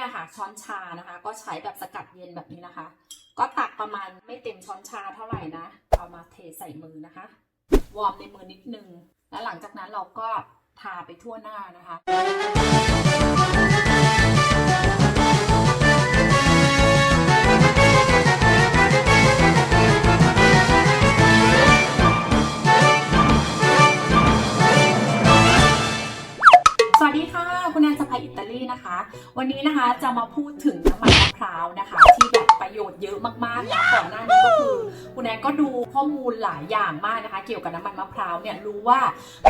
เนี่ยค่ะ ช้อนชานะคะ ก็ใช้แบบสกัดเย็นแบบนี้นะคะ ก็ตักประมาณไม่เต็มช้อนชาเท่าไหร่นะ เอามาเทใส่มือนะคะ วอร์มในมือนิดนึง แล้วหลังจากนั้นเราก็ทาไปทั่วหน้านะคะ วันนี้นะคะจะมาพูดถึงน้ำมันมะพร้าวนะคะ ที่แบบประโยชน์เยอะมากๆนะก่อนหน้านี้ก็คือคุณแอนก็ดูข้อมูลหลายอย่างมากนะคะ เกี่ยวกับน้ำมันมะพร้าวเนี่ยรู้ว่า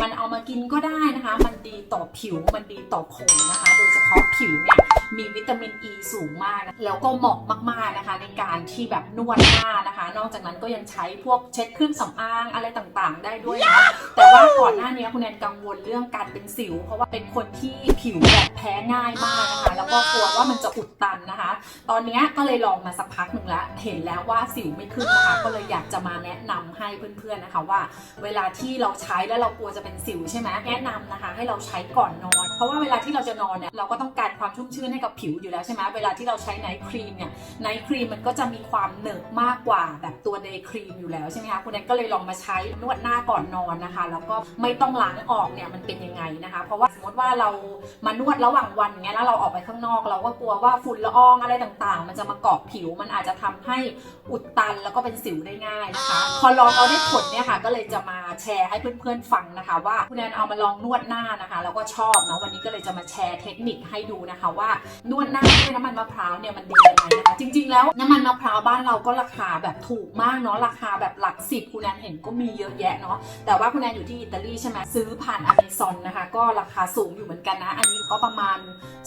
มันเอามากินก็ได้นะคะ มันดีต่อผิวมันดีต่อผมนะคะ โดยเฉพาะผิวเนี่ยมีวิตามินอ e ีสูงมาก แล้วก็เหมาะมากๆนะคะ ในการที่แบบนวดหน้านะคะ นอกจากนั้นก็ยังใช้พวกเช็ดเครื่องสำอางอะไรต่างๆ ได้ด้วยนะแต่ว่าก่อนหน้านี้คุณแอนกังวลเรื่องการเป็นสิว เพราะว่าเป็นคนที่ผิวแบบแพ้ง่ายมากนะคะ ก็กลัวว่ามันจะอุดตันนะคะ ตอนนี้ก็เลยลองมาสักพักหนึ่งแล้ว เห็นแล้วว่าสิวไม่ขึ้นนะคะ ก็เลยอยากจะมาแนะนำให้เพื่อนๆนะคะว่า เวลาที่เราใช้แล้วเรากลัวจะเป็นสิวใช่ไหมแนะนำนะคะ ให้เราใช้ก่อนนอน เพราะว่าเวลาที่เราจะนอนเนี่ยเราก็ต้องการความชุ่มชื่นให้กับผิวอยู่แล้วใช่ไหมเวลาที่เราใช้ไนท์ครีมเนี่ยไนท์ครีมมันก็จะมีความเหนอะมากกว่าแบบตัวเดย์ครีมอยู่แล้วใช่ไหมคะคุณแอนก็เลยลองมาใช้นวดหน้าก่อนนอนนะคะ แล้วก็ไม่ต้องล้างออกเนี่ยมันเป็นยังไงนะคะ เพราะว่าสมมติว่าเรามานวดระหว่างวันเงี้ยแล้วเราออกไปข้างนอก เราก็กลัวว่าฝุ่นละอองอะไรต่างๆ มันจะมาเกาะผิวมันอาจจะทำให้ อุดตันแล้วก็เป็นสิวได้ง่ายนะคะ พอลองเอาได้ผลเนี่ยค่ะ ก็เลยจะมาแชร์ให้เพื่อนๆฟังนะคะ ว่าคุณแอนเอามาลองนวดหน้านะคะ แล้วก็ชอบเนาะวันนี้ก็เลยจะมาแชร์เทคนิคให้ดูนะคะ ว่านวดหน้าด้วยน้ำมันมะพร้าวเนี่ยมันดียังไงนะคะจริง ๆ แล้วน้ำมันมะพร้าวบ้านเราก็ราคาแบบถูกมากเนาะราคาแบบหลักสิบคุณแอนเห็นก็มีเยอะแยะเนาะแต่ว่าคุณแอนอยู่ที่อิตาลีใช่ไหมซื้อผ่านอเมซอนนะคะก็ราคาสูงอยู่เหมือนกันนะ อันนี้ก็ประมาณ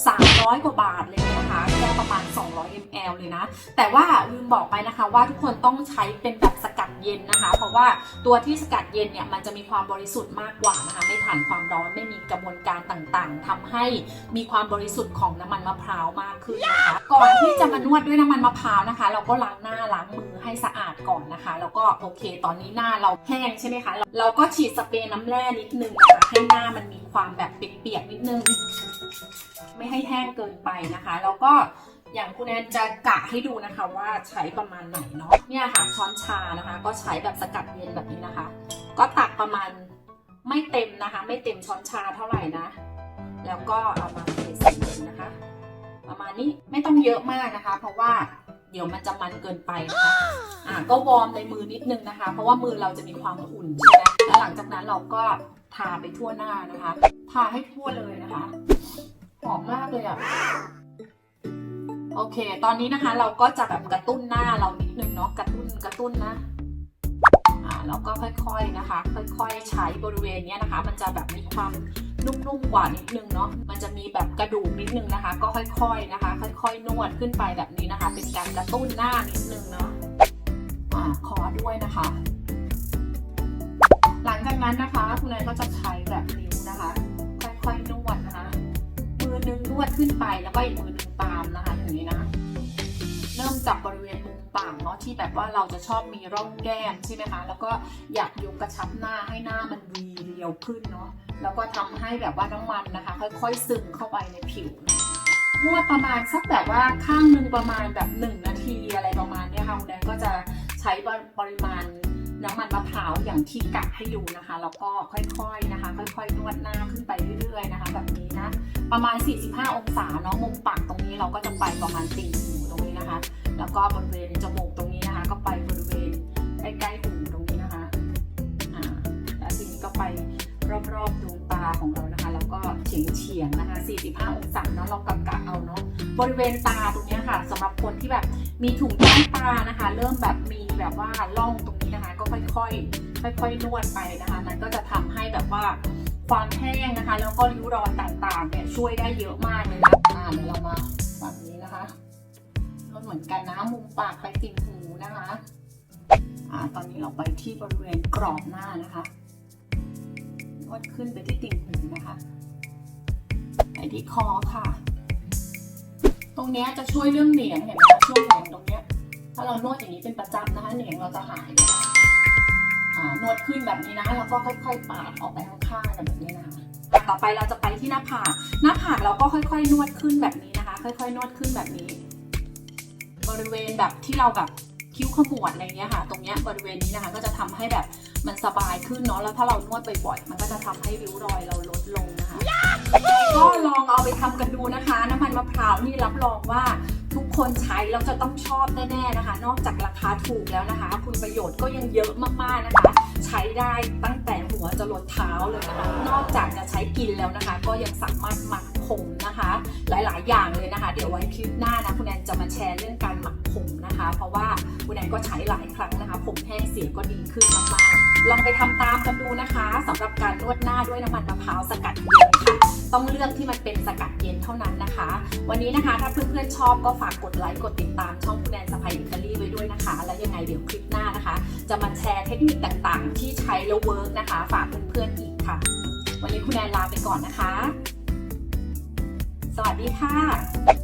300 กว่าบาทเลยนะคะแค่ประมาณ 200 ml เลยนะ แต่ว่าลืมบอกไปนะคะว่าทุกคนต้องใช้เป็นแบบสกัดเย็นนะคะ เพราะว่าตัวที่สกัดเย็นเนี่ยมันจะมีความบริสุทธิ์มากกว่านะคะไม่ผ่านความร้อนไม่มีกระบวนการต่างๆทำให้มีความบริสุทธิ์ของน้ำมันมะพร้าวมากขึ้นนะคะก่อนที่จะมานวดด้วยน้ำมันมะพร้าวนะคะ เราก็ล้างหน้าล้างมือให้สะอาดก่อนนะคะ แล้วก็โอเค ตอนนี้หน้าเราแห้งใช่ไหมคะเราเราก็ฉีดสเปรย์น้ำแร่นิดนึงนะคะให้หน้ามันมีความแบบเปียกๆนิดนึง ไม่ให้แห้งเกินไปนะคะ แล้วก็ อย่างคุณแอนจะกะให้ดูนะคะว่าใช้ประมาณไหนเนาะเนี่ยค่ะช้อนชานะคะ ก็ใช้แบบสกัดเย็นแบบนี้นะคะ ก็ตักประมาณไม่เต็มนะคะ ไม่เต็มช้อนชาเท่าไหร่นะ แล้วก็เอามาเทใส่เย็นนะคะ ประมาณนี้ไม่ต้องเยอะมากนะคะ เพราะว่าเดี๋ยวมันจะมันเกินไปนะคะอ่าก็วอร์มในมือนิดนึงนะคะ เพราะว่ามือเราจะมีความอุ่นใช่ไหมแล้วหลังจากนั้นเราก็ทาไปทั่วหน้านะคะ ทาให้ทั่วเลยนะคะ หอมมากเลยอะ โอเค ตอนนี้นะคะเราก็จะแบบกระตุ้นหน้าเรานิดนึงเนาะ กระตุ้น กระตุ้นนะอ่าแล้วก็ค่อยๆนะคะ ค่อยๆ ใช้บริเวณเนี้ยนะคะ มันจะแบบมีความนุ่มๆ กว่านิดนึงเนาะ มันจะมีแบบกระดูกนิดนึงนะคะ ก็ค่อยๆ นะคะ ค่อยๆ นวดขึ้นไปแบบนี้นะคะ เป็นการกระตุ้นหน้านิดนึงเนาะอ่าคอด้วยนะคะ หลังจากนั้นนะคะ คุณนายก็จะใช้แบบนิ้วนะคะ ค่อยๆ นวดนะคะ มือหนึงนวดขึ้นไปแล้วก็อีกมือหนึงตามนะคะ จากบริเวณมุมปากเนาะที่แบบว่าเราจะชอบมีร่องแก้มใช่ไหมคะ แล้วก็อยากยกกระชับหน้าให้หน้ามันวีเรียวขึ้นเนาะแล้วก็ทำให้แบบว่าน้ำมันนะคะ ค่อยๆซึมเข้าไปในผิวนวดประมาณสักแบบว่าข้างหนึ่งประมาณแบบหนึ่งนาทีอะไรประมาณเนี้ยค่ะคุณแดนก็จะใช้ปริมาณน้ำมันมะพร้าวอย่างที่กะให้ดูนะคะแล้วก็ค่อยๆนะคะ ค่อยๆนวดหน้าขึ้นไปเรื่อยๆนะคะ แบบนี้นะประมาณ 45 องศาเนาะมุมปากตรงนี้เราก็จะไปประมาณสิบ รงนี้นะคะ แล้วก็บริเวณจมูกตรงนี้นะคะ ก็ไปบริเวณใกล้ๆหูตรงนี้นะคะอ่าแล้วทีนี้ก็ไปรอบๆดวงตาของเรานะคะ แล้วก็เฉียงๆนะคะ 45 องศาเนาะเรากะกะเอาเนาะบริเวณตาตรงนี้ค่ะสำหรับคนที่แบบมีถุงใต้ตานะคะ เริ่มแบบมีแบบว่าร่องตรงนี้นะคะ ก็ค่อยๆค่อยๆนวดไปนะคะมันก็จะทำให้แบบว่าความแห้งนะคะ แล้วก็ริ้วรอยต่างๆเนี่ยช่วยได้เยอะมากเลยนะ มือนกันนะ มุมปากไปติ่งหูนะคะอ่าตอนนี้เราไปที่บริเวณกรอบหน้านะคะนวดขึ้นไปที่ติ่งหูนะคะไปที่คอค่ะ ตรงนี้จะช่วยเรื่องเหนียงเห็นไหมคะช่วงเหนียงตรงนี้ถ้าเรานวดอย่างนี้เป็นประจำนะคะเหนียงเราจะหายนะคะนวดขึ้นแบบนี้นะ แล้วก็ค่อยๆ ปาดออกไปข้างๆแบบนี้นะคะต่อไปเราจะไปที่หน้าผาก หน้าผากเราก็ค่อยๆ นวดขึ้นแบบนี้นะคะ ค่อยๆ นวดขึ้นแบบนี้ ริเวณแบบที่เราแบบคิ้วขมวดอะไรเงี้ยค่ะ ตรงเนี้ยบริเวณนี้นะคะ ก็จะทำให้แบบมันสบายขึ้นเนาะแล้วถ้าเรานวดบ่อยๆมันก็จะทำให้ริ้วรอยเราลดลงนะคะก็ลองเอาไปทำกันดูนะคะ น้ำมันมะพร้าวนี่รับรองว่าทุกคนใช้แล้วจะต้องชอบแน่ๆนะคะ นอกจากราคาถูกแล้วนะคะ คุณประโยชน์ก็ยังเยอะมากๆนะคะ ใช้ได้ตั้งแต่หัวจรดเท้าเลยนะคะนอกจากจะใช้กินแล้วนะคะ ก็ยังสามารถหมัก ผมนะคะ หลายๆ อย่างเลยนะคะ เดี๋ยวไว้คลิปหน้านะคุณแอนจะมาแชร์เรื่องการหมักผมนะคะ เพราะว่าคุณแอนก็ใช้หลายครั้งนะคะ ผมแห้งเสียก็ดีขึ้นมากๆลองไปทำตามกันดูนะคะสำหรับการนวดหน้าด้วยน้ำมันมะพร้าวสกัดเย็นค่ะต้องเลือกที่มันเป็นสกัดเย็นเท่านั้นนะคะ วันนี้นะคะถ้าเพื่อนๆชอบก็ฝากกดไลค์กดติดตามช่องคุณแอนสไปอิตาลีไว้ด้วยนะคะ แล้วยังไงเดี๋ยวคลิปหน้านะคะ จะมาแชร์เทคนิคต่างๆ ที่ใช้แล้วเวิร์กนะคะ ฝากเพื่อนๆอีกค่ะ วันนี้คุณแอนลาไปก่อนนะคะ สวัสดีค่ะ